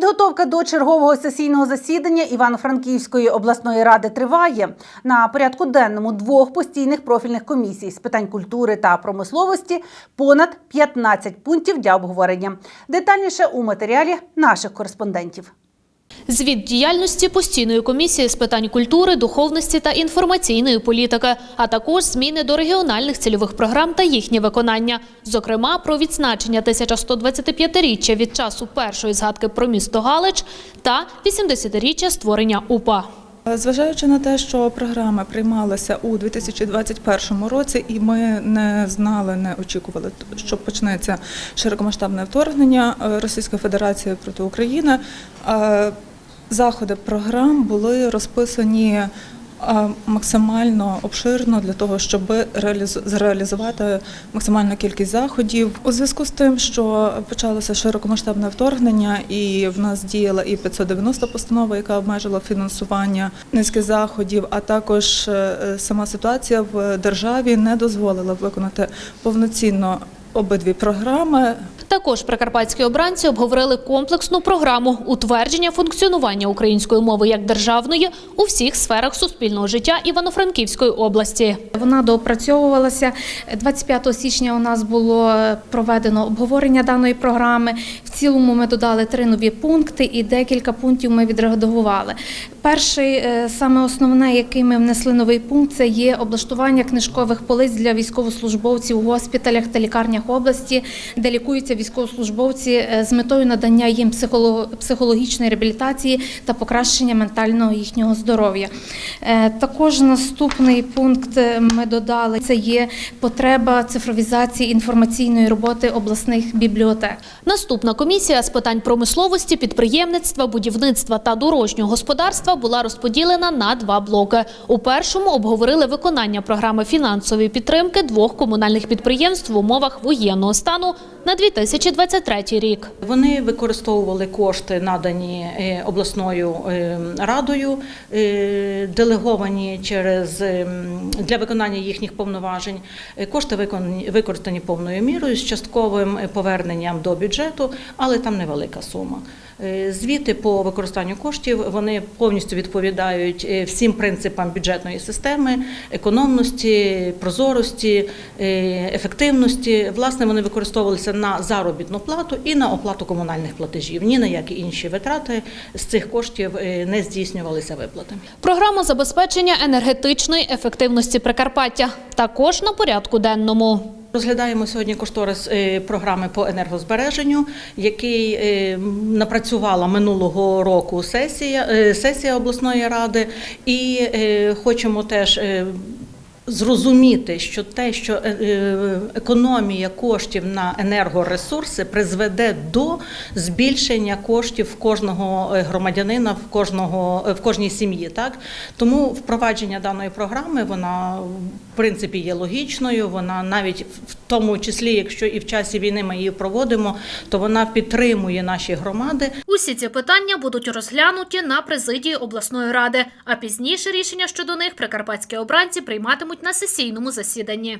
Підготовка до чергового сесійного засідання Івано-Франківської обласної ради триває. На порядку денному двох постійних профільних комісій з питань культури та промисловості понад 15 пунктів для обговорення. Детальніше у матеріалі наших кореспондентів. Звіт діяльності постійної комісії з питань культури, духовності та інформаційної політики, а також зміни до регіональних цільових програм та їхнє виконання. Зокрема, про відзначення 1125-річчя від часу першої згадки про місто Галич та 80-річчя створення УПА. Зважаючи на те, що програма приймалася у 2021 році, і ми не знали, не очікували, що почнеться широкомасштабне вторгнення е, Російської Федерації проти України, е, заходи програм були розписані е, максимально обширно для того, щоб реалізу- зреалізувати максимальну кількість заходів. У зв'язку з тим, що почалося широкомасштабне вторгнення, і в нас діяла і 590 постанова, яка обмежила фінансування низки заходів, а також е, сама ситуація в державі не дозволила виконати повноцінно обидві програми. Також прикарпатські обранці обговорили комплексну програму утвердження функціонування української мови як державної у всіх сферах суспільного життя Івано-Франківської області. Вона доопрацьовувалася. 25 січня у нас було проведено обговорення даної програми. В цілому ми додали три нові пункти і декілька пунктів ми відредагували. Перший, е, саме основне, який ми внесли новий пункт, це є облаштування книжкових полиць для військовослужбовців у госпіталях та лікарнях області, де лікуються військовослужбовці е, з метою надання їм психоло- психологічної реабілітації та покращення ментального їхнього здоров'я. Е, Також наступний пункт е, ми додали це є потреба цифровізації інформаційної роботи обласних бібліотек. Наступна комісія з питань промисловості, підприємництва, будівництва та дорожнього господарства була розподілена на два блоки. У першому обговорили виконання програми фінансової підтримки двох комунальних підприємств в умовах воєнного стану на 2023 рік. Вони використовували кошти, надані е, обласною е, радою, е, делеговані через ем, для виконання їхніх повноважень. Кошти використані повною мірою з частковим поверненням до бюджету, але там невелика сума. Звіти по використанню коштів вони повністю відповідають всім принципам бюджетної системи, економності, прозорості, ефективності. Власне, вони використовувалися на заробітну плату і на оплату комунальних платежів. Ні на які інші витрати з цих коштів е, не здійснювалися виплати. Програма забезпечення енергетичної ефективності Прикарпаття також на порядку денному. Розглядаємо сьогодні кошторис е, програми по енергозбереженню, який е, напрацювала минулого року сесія, сесія обласної ради, і хочемо теж. Зрозуміти, що те, що е, е, економія коштів на енергоресурси призведе до збільшення коштів кожного е, громадянина, в кожного в кожній сім'ї. Так тому впровадження даної програми вона в принципі є логічною. Вона навіть в тому числі, якщо і в часі війни ми її проводимо, то вона підтримує наші громади. Усі ці питання будуть розглянуті на президії обласної ради, а пізніше рішення щодо них прикарпатські обранці прийматимуть на сесійному засіданні.